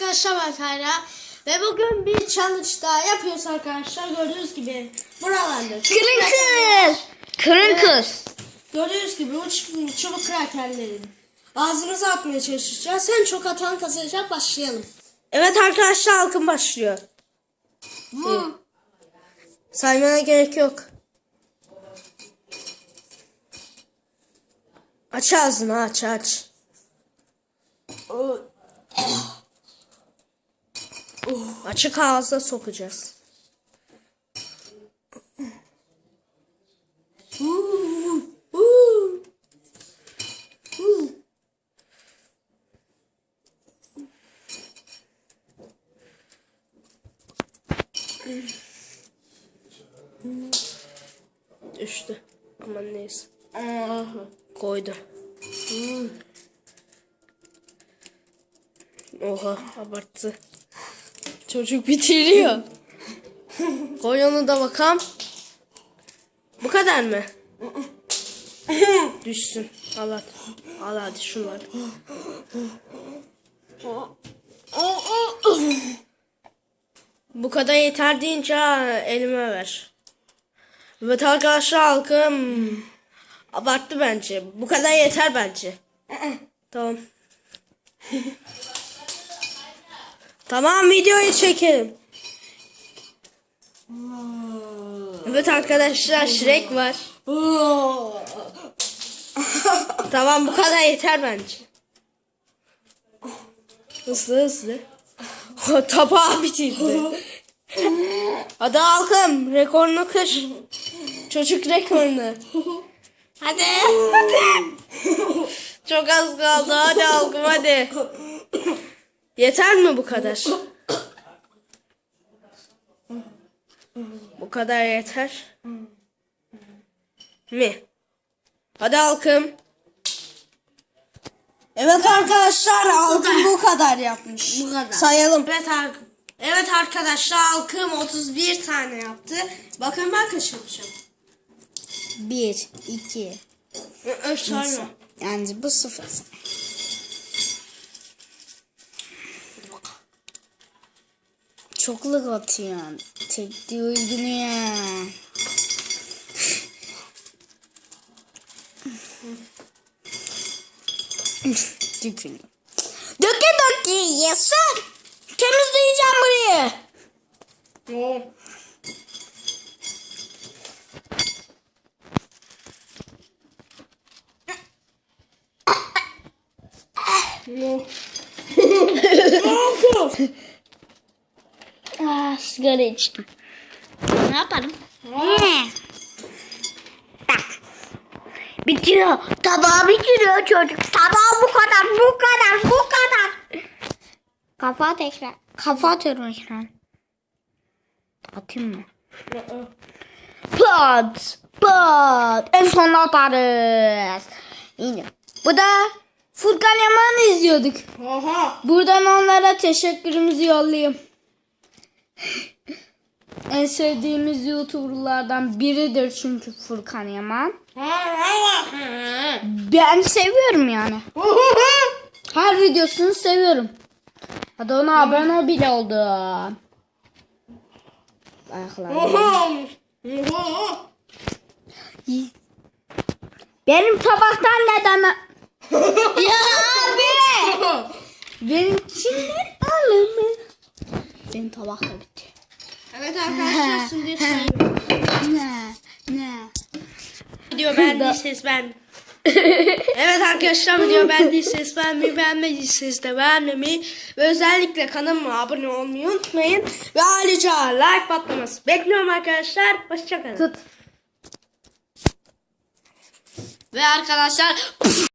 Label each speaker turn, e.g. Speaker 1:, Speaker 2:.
Speaker 1: arkadaşlar ben Kayra. Ve bugün bir challenge daha yapıyoruz arkadaşlar. Gördüğünüz gibi buralarda.
Speaker 2: Kırın kız.
Speaker 1: Gördüğünüz gibi bu çubuk, krakerlerin ağzımıza atmaya çalışacağız. Sen çok atan kazanacak başlayalım. Evet arkadaşlar halkın başlıyor. Bu. Saymana gerek yok. Aç ağzını aç aç. Açık ağızda sokacağız. Düştü. Aman neyse. Koydum. Oha abarttı. Çocuk bitiriyor. Koy onu da bakalım. Bu kadar mı? Düşsün. Al hadi. Al hadi şunları. Bu kadar yeter deyince elime ver. Evet arkadaşlar halkım. Abarttı bence. Bu kadar yeter bence. tamam. Tamam videoyu çekelim. Evet arkadaşlar Shrek var. tamam bu kadar yeter bence. Hızlı hızlı. Tabağı bitirdi. Hadi halkım rekorunu kır. Çocuk rekorunu. Hadi. Hadi. Çok az kaldı. Hadi halkım hadi. Yeter mi bu kadar? Bu kadar yeter. Mi? Hadi halkım. Evet arkadaşlar halkım bu kadar yapmış.
Speaker 2: Bu kadar.
Speaker 1: Sayalım. Evet, ar- evet arkadaşlar halkım 31 tane yaptı. Bakın ben kaç yapacağım.
Speaker 2: Bir, iki.
Speaker 1: Ö- Sayma.
Speaker 2: Yani bu sıfır. Çokluk atıyorsun. Tek de uyduruyor. Dökülüyor. Döke döke yesin. Temizleyeceğim burayı. Ah, sigara içtim. Ne yaparım? Ne? Bak. Bitiyor. Tabağı bitiriyor çocuk. Tabağı bu kadar, bu kadar, bu kadar. Kafa tekrar. Kafa atıyorum ekran. Atayım mı? Pat, pat. En son atarız. Yine. Bu da Furkan Yaman'ı izliyorduk.
Speaker 1: Oha.
Speaker 2: Buradan onlara teşekkürümüzü yollayayım. En sevdiğimiz YouTuber'lardan biridir çünkü Furkan Yaman. Ben seviyorum yani. Her videosunu seviyorum. Hadi ona abone ol bile oldu. Ayaklarım. Benim tabaktan neden... ya abi! Benimkiler alımı. Benim tabak da bitti.
Speaker 1: Evet arkadaşlar şimdi sayıyorum.
Speaker 2: Ne? Ne?
Speaker 1: Video beğendiyseniz ben. evet arkadaşlar video beğendiyseniz beğenmeyi, beğenmediyseniz de beğenmeyi ve özellikle kanalıma abone olmayı unutmayın. Ve ayrıca like patlaması bekliyorum arkadaşlar. Hoşçakalın.
Speaker 2: Tut.
Speaker 1: Ve arkadaşlar